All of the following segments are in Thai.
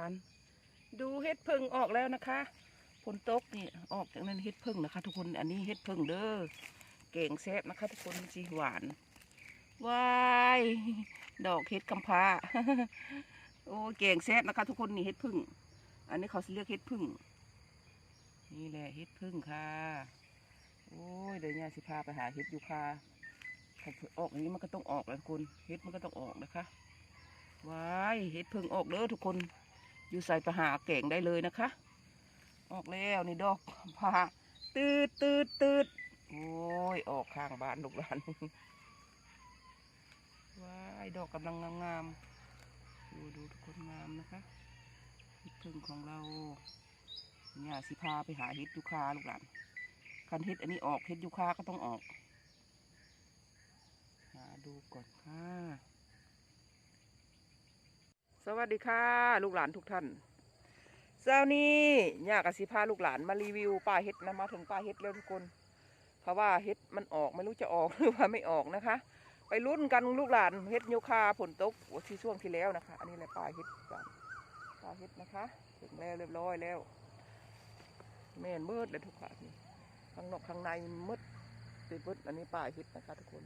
าน ดูเฮ็ดพึ่งออกแล้วนะคะฝนตกนี่ออกจากนั้นเฮ็ดพึ่งนะคะ ทุกคนอันนี้เฮ็ดพึ่งเด้อเก่งแซ่บนะคะ ทุกคนสีหวานวายดอกเฮ็ดกำพร้าโอ้เก่งแซ่บนะคะ ทุกคนนี่เฮ็ดพึ่ง อันนี้เขาเรียกเฮ็ดพึ่งนี่แหละเฮ็ดพึ่งค่ะ โอ้ยเดี๋ยวเนี่ยสิพาไปหาเฮ็ดอยู่ค่ะถ้าออกอย่างนี้มันก็ต้องออกแล้วทุกคนเฮ็ดมันก็ต้องออกนะคะว้ายเฮ็ดพึ่งออกเด้อทุกคน อยู่ใส่ไปหาแก่งได้เลยนะคะ ออกแล้วนี่ดอกพาตืดตืดตืดโอ้ยออกข้างบ้านลูกหลานว้ายดอกกำลังงามๆดูดูทุกคนงามนะคะฮ็ดพึ่งของเราเนี่ยสิพาไปหาเฮ็ดยูคาลูกหลานคันเฮ็ดอันนี้ออกเฮ็ดยูคาก็ต้องออกหาดูก่อนค่ะ สวัสดีค่ะ ลูกหลานทุกท่านเช้านี้ย่ากับสิพาลูกหลานมารีวิวป่าเฮ็ดนะมาถึงป่าเฮ็ดแล้วทุกคน เพราะว่าเฮ็ดมันออกไม่รู้จะออกหรือว่าไม่ออกนะคะ ไปลุ้นกันลูกหลานเฮ็ดโยคาผลตกที่ช่วงที่แล้วนะคะ อันนี้แหละป่าเฮ็ดกันป่าเฮ็ดนะคะถึงแล้วเรียบร้อยแล้วแม่นมืดเลยทุกคนข้างนอกข้างในมืดติดมืดอันนี้ป่าเฮ็ดนะคะ ทุกคน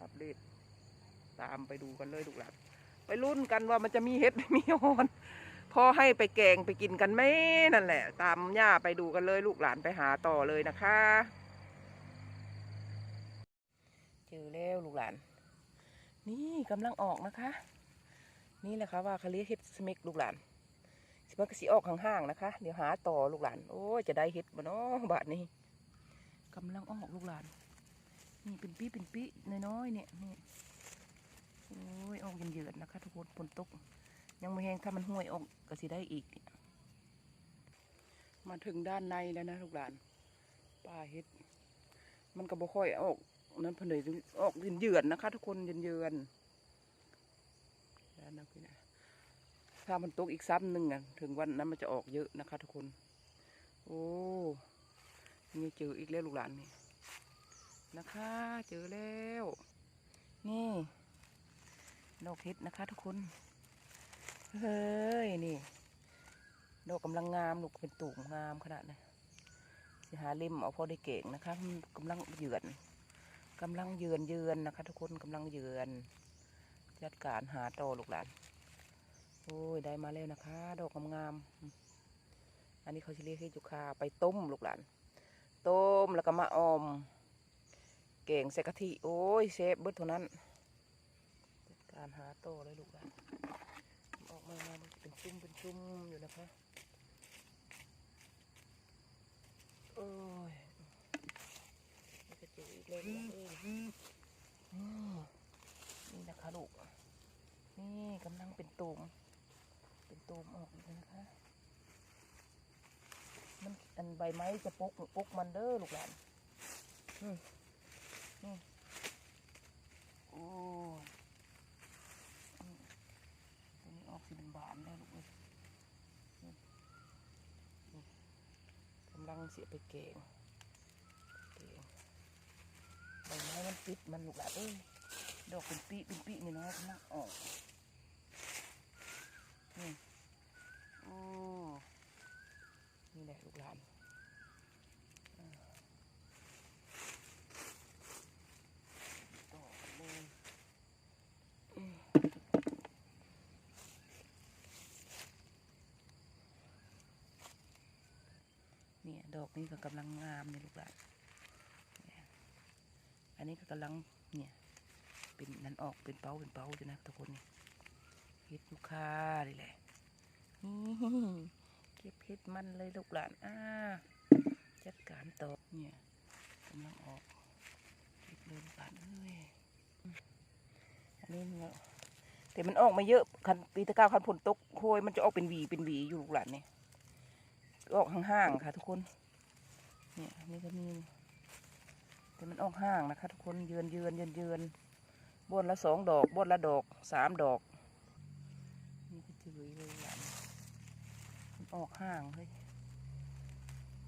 อัปเดตตามไปดูกันเลยลูกหลาน ไปรุ่นกันว่ามันจะมีเห็ดมีฮอนพอให้ไปแกงไปกินกันไหมนั่นแหละ ตามย่าไปดูกันเลยลูกหลานไปหาต่อเลยนะคะเจอแล้วลูกหลาน นี่กำลังออกนะคะ นี่แหละค่ะว่าเขาเรียกเห็ดสมิกลูกหลานสิมันก็สีออกห่างๆนะคะ เดี๋ยวหาต่อลูกหลาน โอ้ยจะได้เห็ดบ่เนาะบาทนี้กำลังออกลูกหลาน นี่เป็นปีเป็นปีน้อยๆเนี่ยนี่โอ้ยออกเย็นๆนะคะทุกคนฝนตก ยังไม่แห้งถ้ามันห้วยออกก็สิได้อีก มาถึงด้านในแล้วนะลูกหลานป่าเฮ็ด มันก็บ่ค่อยออก นั้นเพนเลยออกเยือนๆนะคะ ทุกคนเยือนๆด้านนั้นพี่นะถ้ามันตกอีกซ้ำหนึ่งอะถึงวันนั้นมันจะออกเยอะนะคะ ทุกคน โอ้นี่เจออีกแล้วลูกหลานนี่นะคะ เจอแล้ว นี่ ดอกเห็ดนะคะ ทุกคน เฮ้ย นี่ ดอกกำลังงามลูกเป็นตุ่มงามขนาดนี้สิหาเล่มเอาพอได้เก่งนะคะมันกำลังเหยือนกำลังเยือนเยือนนะคะ ทุกคนกำลังเยือน จัดการหาตอลูกหลาน โอ้ยได้มาแล้วนะคะ ดอกงามๆอันนี้เขาเรียกให้จุคาไปต้มลูกหลาน ต้มแล้วก็มาอม เก่งใส่กะทิ โอ้ยเชฟเบิดเท่านั้นารหาโตเลยลูกหลานออกมามามันเป็นชุ่มเป็นชุ่มอยู่นะคะโอ้ยนี่ก็เจออีกแล้วลูกเอ้ยนี่นะคะลูก นี่กำลังเป็นตูม เป็นตูมออกอีกนะคะ มันอันใบไม้จะปกปกมันเด้อลูกหลานอืมนี่โอ้ ขึ้นบานแล้วลูกเลยนี่นี่กำลังเสียไปเก่งเก่งใบไม้มันปิดมันลูกหลานเอ้ยดอกเป็นปีเป็นปีนี่น้อยกำลังออกนี่โอ้นี่แหละลูกหลานอ่าต่อกันเลย เนี่ยดอ ก็กำลังงามเนี่ยลูกหลานอันนี้ก็กำลังเนี่ยเป็นนั้นออกเป็นเป้าเป็นเป้าอยู่นะทุกคนนี่เฮ็ดลูกค้าเลยแหละนี่เก็บเฮ็ดมันเลยลูกหลานอ่าจัดการต่อเนี่ยกำลังออกเก็บเลยลูกหลานเอ้ยอันนี้เนี่ยแต่มันออกมาเยอะคันปีตะก้าคันฝนตกโคยมันจะออกเป็นหวีเป็นหวีอยู่ลูกหลานเนี่ยออกห่างๆค่ะทุกคน เนี่ยนี่ก็มีแต่มันออกห่างนะคะ ทุกคนเยือนเยือนเยือนเยือนบนละสองดอกบนละดอกสามดอกนี่ก็จืดเลยหลานมันออกห่างเฮ้ย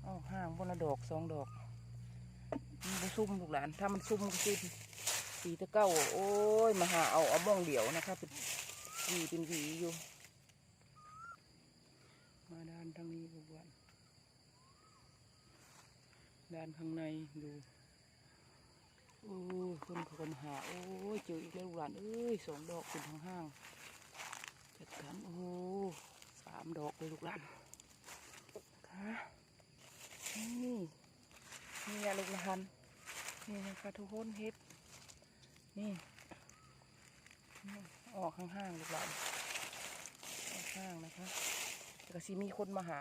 ออกห่างบนละดอกสองดอกมันไปซุ่มลูกหลาน ถ้ามันซุ่มก็คือสีตะเก้าโอ้ยมาหาเอาเอาม่องเดี่ยวนะคะเป็นวีเป็นวีอยู่ทางนี้ลูกหลาน ด้านข้างในดู โอ้คนเขาก็มหา โอ้ยเจออีกแล้วลูกหลาน เอ้ยสองดอกเป็นทางห้างจัดการโอ้สามดอกเลยลูกหลานค่ะนี่นี่อะลูกหลานนี่นะคะทุกคนเฮ็ดนี่นี่ออกข้างๆลูกหลานออกข้างนะคะแต่ก็สิมีคนมาหา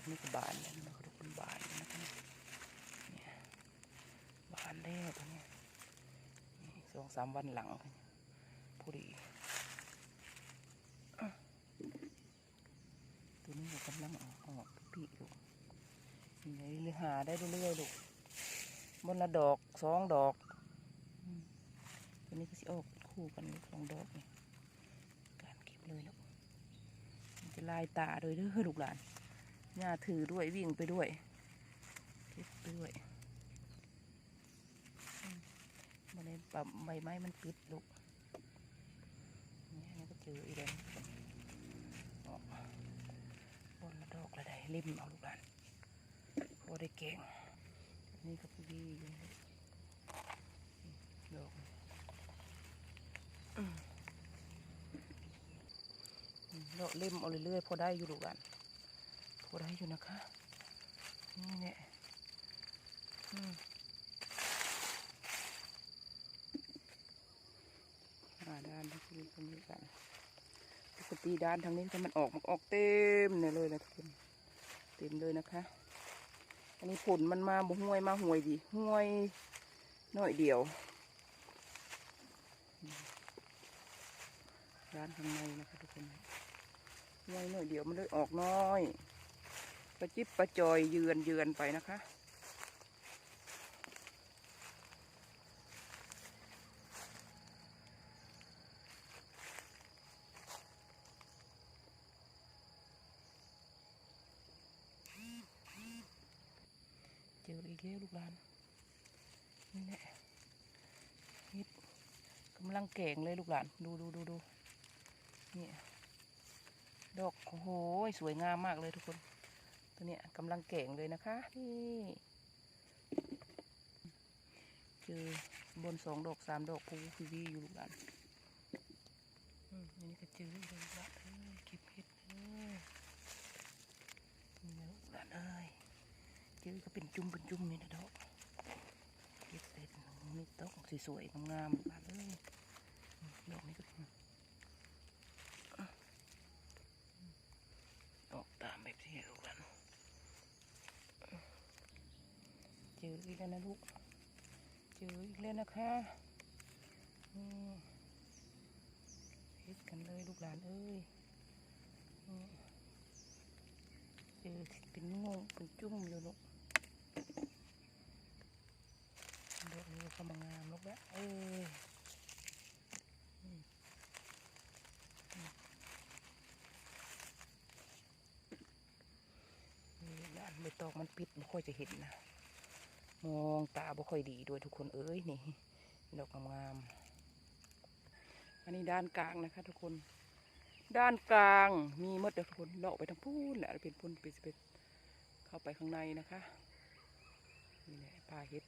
กนี้ก็บานแล้วนะคะทุกคนบานแล้วนะคะบานแล้วตัวเนี้ยนี่สองสามวันหลังพอดีตัวนี้ก็กำลังออกออกปีกลูกนี่ไงเรื่อยหาได้เรื่อยๆลูกบนละดอกสองดอกตัวนี้ก็สิออกคู่กันสองดอกนี่การเก็บเลยลูกจะลายตาเลยเด้อลูกหลาน ย่าถือด้วยวิ่งไปด้วย เก็บไปด้วยมันในปั๊มใบไม้มันปิดลูกนี่นนี้ก็เจออีกแล้วออกบนละดอกละไดริมเอาลูกหลานพอได้เก่ง นี่ก็พี่ดีดอกอืมอืมดอกเล่มเอาเรื่อยๆพอได้อยู่ลูกหลาน พอได้อยู่นะคะ นี่เนี่ยอ่าด้านที่ตรงนี้กันปกติด้านทางนี้ถ้ามันออกมันออกเต็มเนี่ยเลยนะทุกคนเต็มเลยนะคะ อันนี้ผลมันมาบ่ห่วยมาห่วยดีห่วยหน่อยเดียวด้านข้างในนะคะทุกคนห่วยหน่อยเดียวมันเลยออกน้อย ประจิบประจอยเยือนเยือนไปนะคะ เจออีกแล้วลูกหลาน นี่แหละฮ็ดกำลังแก่งเลยลูกหลาน ดูดูดูดูนี่ดอกโอ้โห สวยงามมากเลยทุกคน ตัวเนี้ยกำลังแก่งเลยนะคะนี่เจอบนสองดอกสามดอกพูพีวีอยู่ลูกหลานอืมอันนี้ก็เจออีกแล้วลูกหลานเอ้ยเก็บเห็ดเลยนี่นะลูกหลานเอ้ยเจอก็เป็นจุ่มเป็นจุ่มนี่นะดอกเก็บเสร็จนี่ดอกสวยๆงามๆบานเลยดอกนี้ก็ออกตามแบบที่ลูกกันเจ ออีกแล้วนะลูก เจออีกแล้วนะคะเฮ็ดกันเลยลูกหลานเอ้ยเจอเป็นงงเป็นจุ่มอยู่ลูกเดี๋ยวนี้ก็มางามลูกแล้วเอ้ยอืมอืมนี่ด้านใบตองมันปิดไม่ค่อยจะเห็นนะ มองตาบ่ค่อยดีด้วยทุกคนเอ้ยนี่ดอกงามๆอันนี้ด้านกลางนะคะ ทุกคน ด้านกลางมีมดเดทุกคนเลาะไปทางพูนแหละเป็นพูนเป็นเป็นเข้าไปข้างในนะคะนี่แหละปลาเห็ด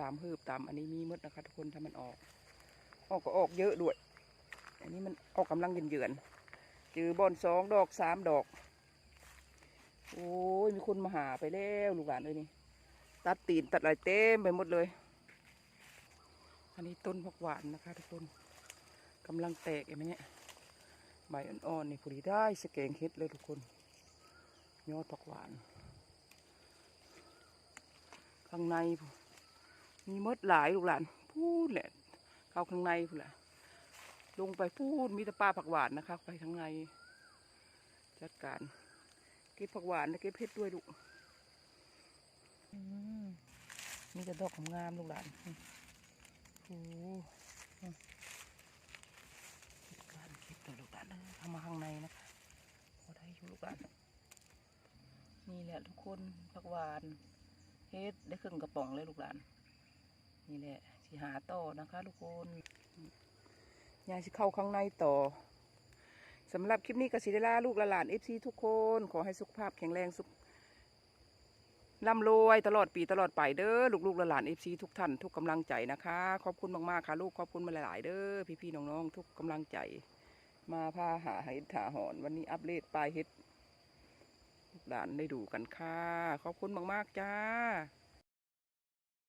ตามหืบตาม อันนี้มีมดนะคะ ทุกคนถ้ามันออก ออกก็ออกเยอะด้วย อันนี้มันออกกำลังเยือนๆจือบอนสองดอกสามดอก โอ้ยมีคนมาหาไปแล้วลูกหลานเลยนี่ ตัดตีนตัดอะไรเต็มไปหมดเลย อันนี้ต้นผักหวานนะคะ ทุกคนกำลังแตกเห็นไหมเนี่ยใบอ่อนๆนี่พอดีได้สแกงเห็ดเลยทุกคนยอดผักหวาน ข้างในมีมดหลายลูกหลานพูดแหละเข้าข้างในพูดแหละลงไปพูดมีแต่ปลาผักหวานนะคะ ไปข้างในจัดการเก็บผักหวานและเก็บเพชรด้วยลูก มีแต่ดอกงามลูกหลานโอ้โหอืมจัดการเก็บตัวลูกหลานเด้อเข้ามาข้างในนะคะพอได้อยู่ลูกหลานนี่แหละทุกคนผักหวานเฮ็ดได้ครึ่งกระป๋องเลยลูกหลาน นี่แหละสิหาต่อนะคะ ทุกคนยายสิเข้าข้างในต่อสำหรับคลิปนี้กสิเดล่าลูกและหลานเอฟซีทุกคน ขอให้สุขภาพแข็งแรงสุข ร่ำรวยตลอดปีตลอดไปเด้อลูกๆหลานเอฟซีทุกท่านทุกกำลังใจนะคะ ขอบคุณมากๆค่ะลูกขอบคุณมาหลายๆเด้อพี่ๆน้องๆทุกกำลังใจ มาพาหาเห็ดถาหอนวันนี้อัปเดตปลายเห็ดลูกหลานได้ดูกันค่ะ ขอบคุณมากๆจ้า